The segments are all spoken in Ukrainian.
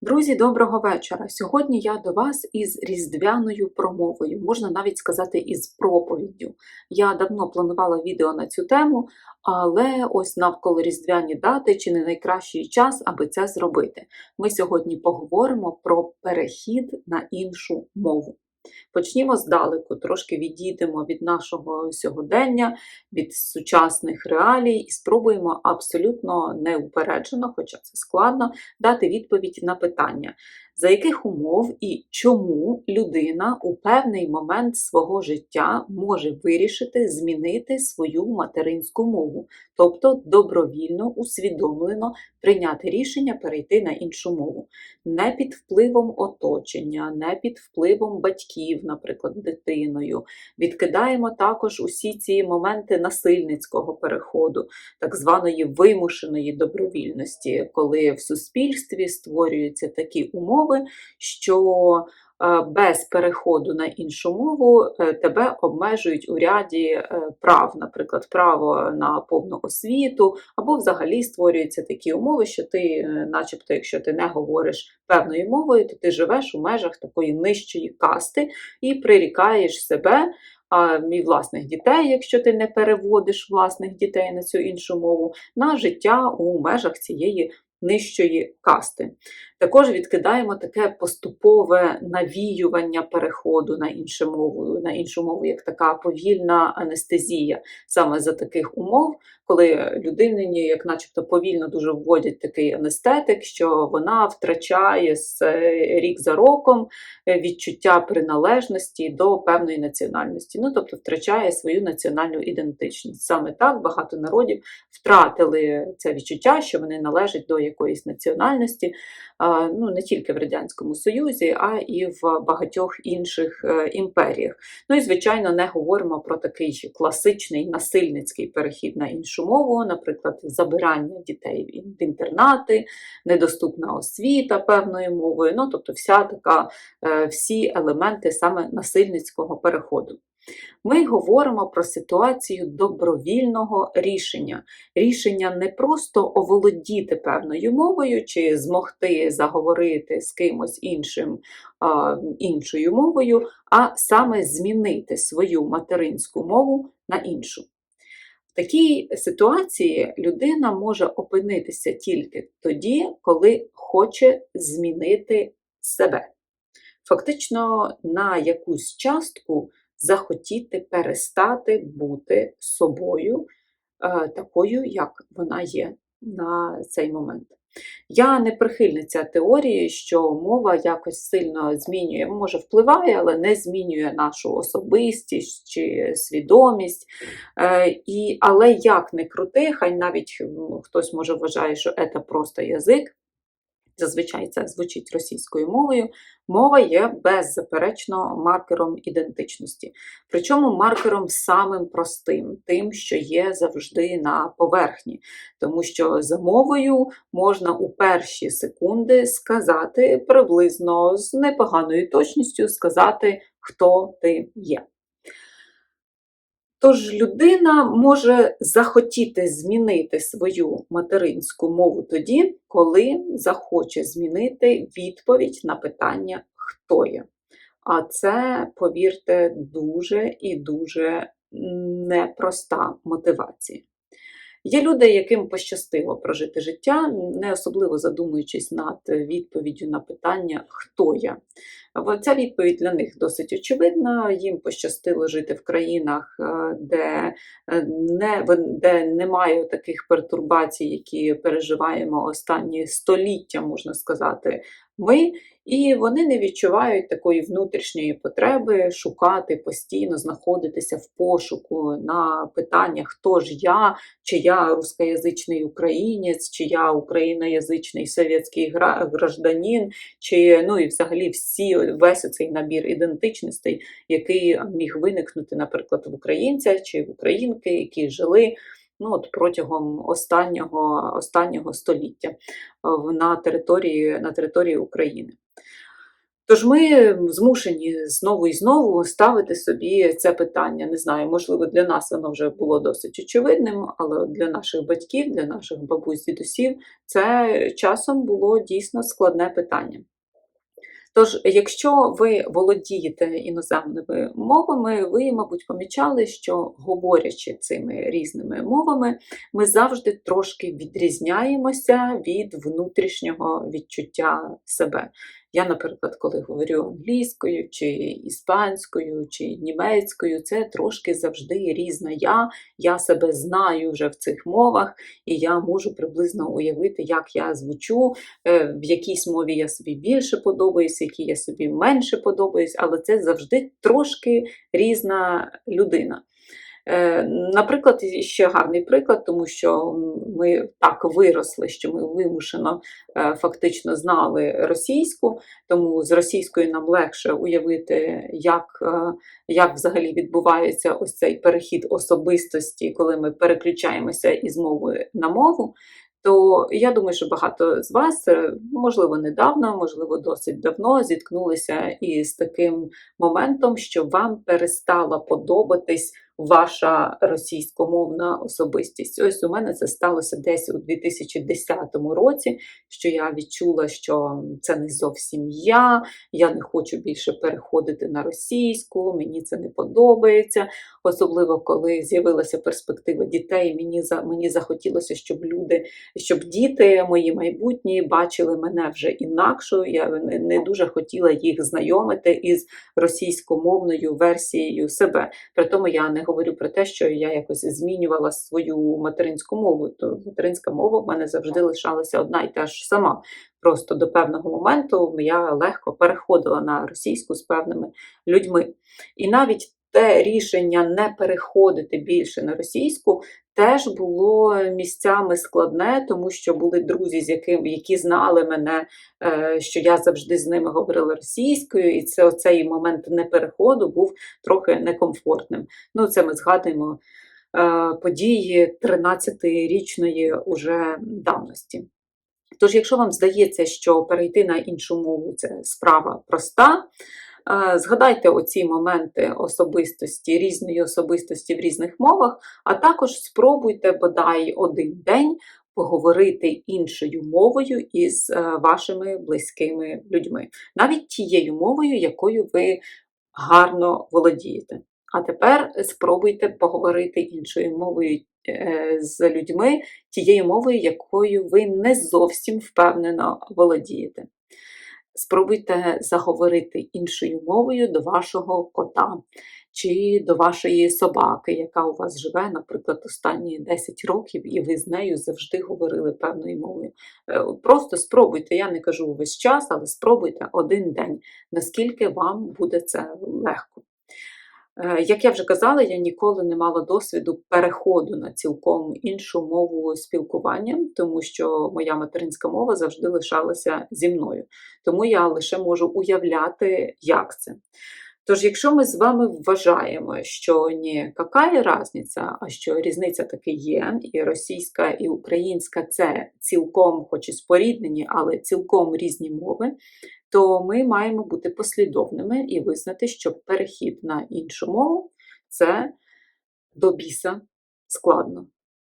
Друзі, доброго вечора! Сьогодні я до вас із різдвяною промовою, можна навіть сказати, із проповіддю. Я давно планувала відео на цю тему, але ось навколо різдвяні дати чи не найкращий час, аби це зробити. Ми сьогодні поговоримо про перехід на іншу мову. Почнімо здалеку, трошки відійдемо від нашого сьогодення, від сучасних реалій і спробуємо абсолютно неупереджено, хоча це складно, дати відповідь на питання, за яких умов і чому людина у певний момент свого життя може вирішити змінити свою материнську мову, тобто добровільно, усвідомлено прийняти рішення перейти на іншу мову, не під впливом оточення, не під впливом батьків, наприклад, дитиною. Відкидаємо також усі ці моменти насильницького переходу, так званої вимушеної добровільності, коли в суспільстві створюються такі умови, що е, без переходу на іншу мову е, тебе обмежують у ряді е, прав, наприклад, право на повну освіту, або взагалі створюються такі умови, що ти, начебто, якщо ти не говориш певною мовою, то ти живеш у межах такої нижчої касти і прирікаєш себе. А і власних дітей, якщо ти не переводиш власних дітей на цю іншу мову, на життя у межах цієї нижчої касти. Також відкидаємо таке поступове навіювання переходу на іншу мову, на іншу мову, як така повільна анестезія. Саме за таких умов, коли людині, як начебто, повільно дуже вводять такий анестетик, що вона втрачає рік за роком е, відчуття приналежності до певної національності, ну тобто втрачає свою національну ідентичність. Саме так багато народів втратили це відчуття, що вони належать до якоїсь національності ну не тільки в Радянському Союзі, а і в багатьох інших е, імперіях. Ну і, звичайно, не говоримо про такий класичний насильницький перехід на іншу мову, наприклад, забирання дітей в інтернати, недоступна освіта певною мовою, ну тобто вся така, е, всі елементи саме насильницького переходу. Ми говоримо про ситуацію добровільного рішення. Рішення не просто оволодіти певною мовою чи змогти заговорити з кимось іншим а, іншою мовою, а саме змінити свою материнську мову на іншу. В такій ситуації людина може опинитися тільки тоді, коли хоче змінити себе. Фактично, на якусь частку захотіти перестати бути собою, е, такою, як вона є на цей момент. Я не прихильниця теорії, що мова якось сильно змінює, може впливає, але не змінює нашу особистість чи свідомість. Е, і, Але як не крути, хай навіть хтось може вважає, що це просто язик зазвичай це звучить російською мовою, мова є беззаперечно маркером ідентичності. Причому маркером самим простим, тим, що є завжди на поверхні. Тому що за мовою можна у перші секунди сказати приблизно з непоганою точністю сказати, хто ти є. Тож людина може захотіти змінити свою материнську мову тоді, коли захоче змінити відповідь на питання, хто я. А це, повірте, дуже і дуже непроста мотивація. Є люди, яким пощастило прожити життя, не особливо задумуючись над відповіддю на питання, хто я. Ця відповідь для них досить очевидна. Їм пощастило жити в країнах, е, де е, не, де немає таких пертурбацій, які переживаємо останні століття, можна сказати, ми, і вони не відчувають такої внутрішньої потреби шукати постійно, знаходитися в пошуку на питання, хто ж я, чи я рускоязичний українець, чи я україноязичний совєтський гражданин, чи ну і взагалі всі весь цей набір ідентичностей, який міг виникнути, наприклад, в українця чи в українки, які жили ну, от протягом останнього останнього століття на території, на території України. Тож ми змушені знову і знову ставити собі це питання. Не знаю, можливо, для нас воно вже було досить очевидним, але для наших батьків, для наших бабусь, дідусів це часом було дійсно складне питання. Тож, якщо ви володієте іноземними мовами, ви, мабуть, помічали, що говорячи цими різними мовами, ми завжди трошки відрізняємося від внутрішнього відчуття себе. Я, наприклад, коли говорю англійською, чи іспанською, чи німецькою, це трошки завжди різна я. Я себе знаю вже в цих мовах, і я можу приблизно уявити, як я звучу, е, в якійсь мові я собі більше подобаюсь, якій я собі менше подобаюсь, але це завжди трошки різна людина. Е, Наприклад, ще гарний приклад, тому що ми так виросли, що ми вимушено е, фактично знали російську, тому з російською нам легше уявити, як, е, як взагалі відбувається ось цей перехід особистості, коли ми переключаємося із мови на мову. То я думаю, що багато з вас, можливо, недавно, можливо, досить давно зіткнулися із таким моментом, що вам перестала подобатись ваша російськомовна особистість. Ось у мене це сталося десь у 2010 році, що я відчула, що це не зовсім я, я не хочу більше переходити на російську, мені це не подобається. Особливо коли з'явилася перспектива дітей, мені мені захотілося, щоб люди, щоб діти мої майбутні бачили мене вже інакшою. Я не дуже хотіла їх знайомити із російськомовною версією себе. При тому я не говорю про те, що я якось змінювала свою материнську мову. То материнська мова в мене завжди лишалася одна і та ж сама. Просто до певного моменту я легко переходила на російську з певними людьми. І навіть те рішення не переходити більше на російську теж було місцями складне, тому що були друзі, з яким, які знали мене, е, що я завжди з ними говорила російською, і це оцей момент непереходу був трохи некомфортним. Ну, це ми згадуємо е, події 13-річної уже давності. Тож, якщо вам здається, що перейти на іншу мову це справа проста, згадайте оці моменти особистості, різної особистості в різних мовах, а також спробуйте бодай один день поговорити іншою мовою із е, вашими близькими людьми, навіть тією мовою, якою ви гарно володієте. А тепер спробуйте поговорити іншою мовою е, з людьми, тією мовою, якою ви не зовсім впевнено володієте. Спробуйте заговорити іншою мовою до вашого кота чи до вашої собаки, яка у вас живе, наприклад, останні 10 років, і ви з нею завжди говорили певною мовою. Е, Просто спробуйте, я не кажу весь час, але спробуйте один день, наскільки вам буде це легко. Е, Як я вже казала, я ніколи не мала досвіду переходу на цілком іншу мову спілкування, тому що моя материнська мова завжди лишалася зі мною. Тому я лише можу уявляти, як це. Тож, якщо ми з вами вважаємо, що не яка різниця, а що різниця таки є, і російська, і українська це цілком, хоч і споріднені, але цілком різні мови, то ми маємо бути послідовними і визнати, що перехід на іншу мову це до біса складно,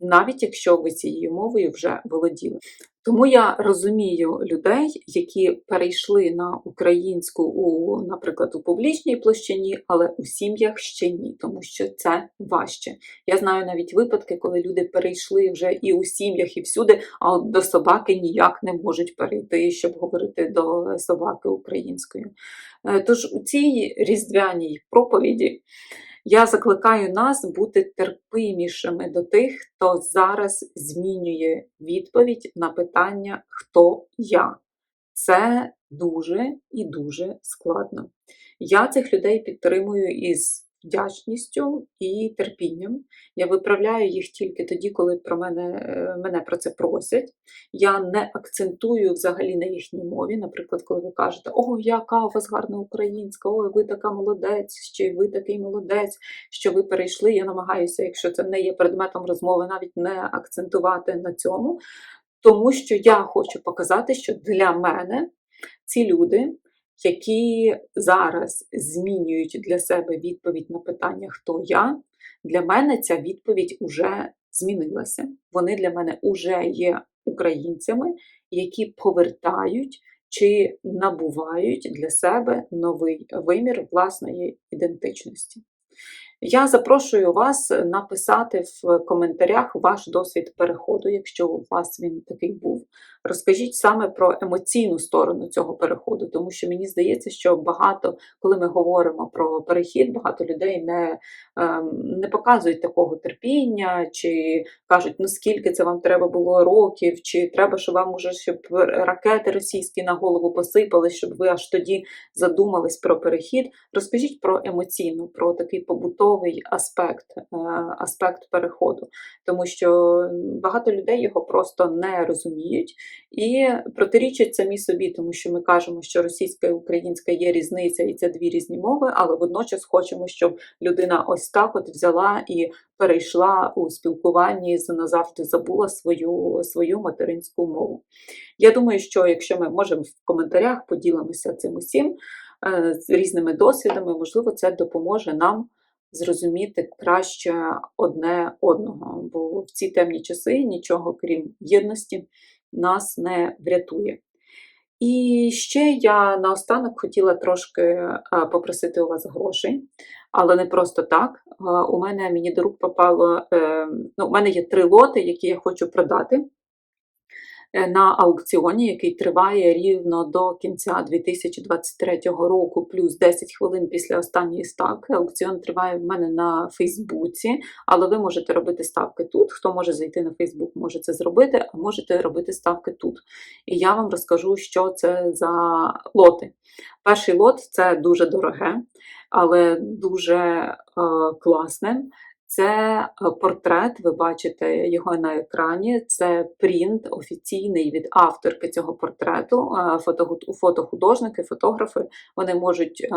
навіть якщо ви цією мовою вже володіли. Тому я розумію людей, які перейшли на українську, у, наприклад, у публічній площині, але у сім'ях ще ні, тому що це важче. Я знаю навіть випадки, коли люди перейшли вже і у сім'ях, і всюди, а до собаки ніяк не можуть перейти, щоб говорити до собаки українською. Е, Тож у цій різдвяній проповіді. Я закликаю нас бути терпимішими до тих, хто зараз змінює відповідь на питання Хто я? Це дуже і дуже складно. Я цих людей підтримую із вдячністю і терпінням. Я виправляю їх тільки тоді, коли про мене, е, мене про це просять. Я не акцентую взагалі на їхній мові. Наприклад, коли ви кажете, о, яка у вас гарна українська, ой, ви така молодець, чи ви такий молодець, що ви перейшли. Я намагаюся, якщо це не є предметом розмови, навіть не акцентувати на цьому, тому що я хочу показати, що для мене ці люди які зараз змінюють для себе відповідь на питання, хто я, для мене ця відповідь уже змінилася. Вони для мене вже є українцями, які повертають чи набувають для себе новий вимір власної ідентичності. Я запрошую вас написати в коментарях ваш досвід переходу, якщо у вас він такий був. Розкажіть саме про емоційну сторону цього переходу, тому що мені здається, що багато, коли ми говоримо про перехід, багато людей не, ем, не показують такого терпіння, чи кажуть, ну скільки це вам треба було років, чи треба, щоб вам уже щоб ракети російські на голову посипались, щоб ви аж тоді задумались про перехід. Розкажіть про емоційну, про такий побутовий аспект, е, аспект переходу, тому що багато людей його просто не розуміють і протирічать самі собі, тому що ми кажемо, що російська і українська є різниця, і це дві різні мови, але водночас хочемо, щоб людина ось так от взяла і перейшла у спілкуванні з назавжди забула свою, свою материнську мову. Я думаю, що якщо ми можемо в коментарях поділимося цим усім е, з різними досвідами, можливо, це допоможе нам. Зрозуміти краще одне одного, бо в ці темні часи нічого крім єдності нас не врятує. І ще я наостанок хотіла трошки попросити у вас грошей, але не просто так. У мене мені до рук попало, е, ну, у мене є три лоти, які я хочу продати. Е, на аукціоні, який триває рівно до кінця 2023 року, плюс 10 хвилин після останньої ставки. Аукціон триває в мене на Фейсбуці, але ви можете робити ставки тут. Хто може зайти на Фейсбук, може це зробити, а можете робити ставки тут. І я вам розкажу, що це за лоти. Перший лот це дуже дороге, але дуже е, класне. Це е, портрет, ви бачите його на екрані. Це принт офіційний від авторки цього портрету. Е, фотохудожники, фотографи вони можуть е,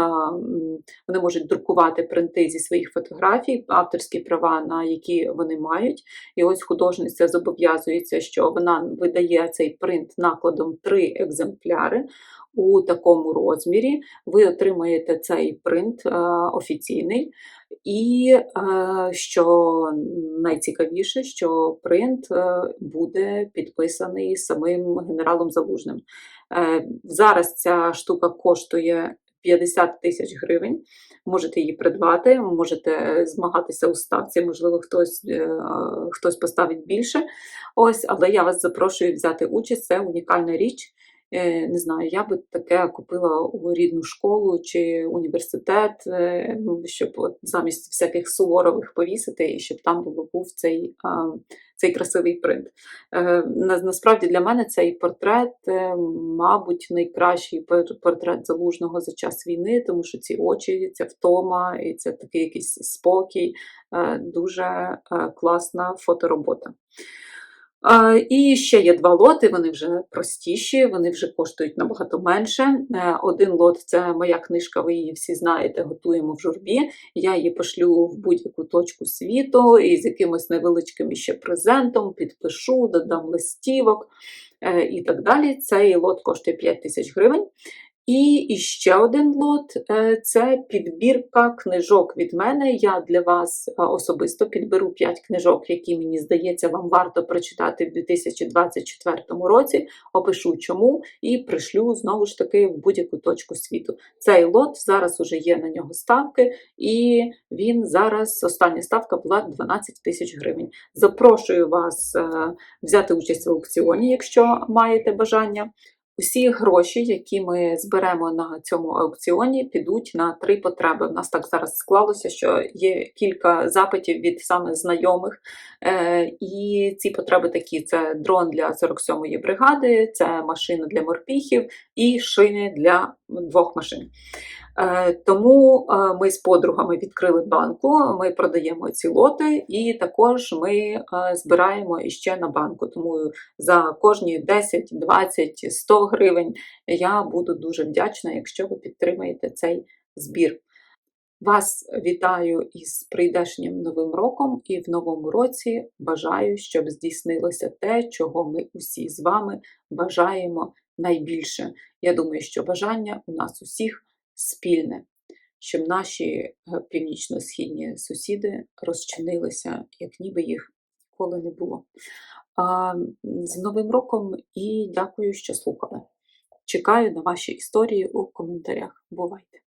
вони можуть друкувати принти зі своїх фотографій, авторські права, на які вони мають. І ось художниця зобов'язується, що вона видає цей принт накладом три екземпляри у такому розмірі. Ви отримаєте цей принт офіційний. І е, що найцікавіше, що принт е, буде підписаний самим генералом Залужним. Е, зараз ця штука коштує 50 тисяч гривень. Можете її придбати, можете змагатися у ставці, можливо, хтось хтось поставить більше. Ось, Але я вас запрошую взяти участь, це унікальна річ. Е, не знаю, я би таке купила у рідну школу чи університет, е, ну, щоб от замість всяких суворових повісити, і щоб там був цей цей красивий принт. Е, насправді для мене цей портрет, мабуть, найкращий портрет залужного за час війни, тому що ці очі, ця втома і це такий якийсь спокій, дуже класна фоторобота. І ще є два лоти, вони вже простіші, вони вже коштують набагато менше. Е, один лот це моя книжка, ви її всі знаєте, готуємо в журбі. Я її пошлю в будь-яку точку світу і з якимось невеличким ще презентом, підпишу, додам листівок е, і так далі. Цей лот коштує 5 тисяч гривень. І ще один лот е, це підбірка книжок від мене. Я для вас е, особисто підберу 5 книжок, які мені здається, вам варто прочитати в 2024 році. Опишу чому і пришлю знову ж таки в будь-яку точку світу. Цей лот зараз уже є на нього ставки, і він зараз, остання ставка була 12 тисяч гривень. Запрошую вас е, взяти участь в аукціоні, якщо маєте бажання. Усі гроші, які ми зберемо на цьому аукціоні, підуть на три потреби. У нас так зараз склалося, що є кілька запитів від саме знайомих. Е, і ці потреби такі: це дрон для 47-ї бригади, це машина для морпіхів і шини для двох машин. Е, тому е, ми з подругами відкрили банку, ми продаємо ці лоти, і також ми е, збираємо іще на банку. Тому за кожні 10, 20, 100 гривень я буду дуже вдячна, якщо ви підтримаєте цей збір. Вас вітаю із прийдешнім новим роком і в новому році бажаю, щоб здійснилося те, чого ми усі з вами бажаємо найбільше. Я думаю, що бажання у нас усіх спільне, щоб наші е, північно-східні сусіди розчинилися, як ніби їх ніколи не було. А, з Новим роком і дякую, що слухали. Чекаю на ваші історії у коментарях. Бувайте!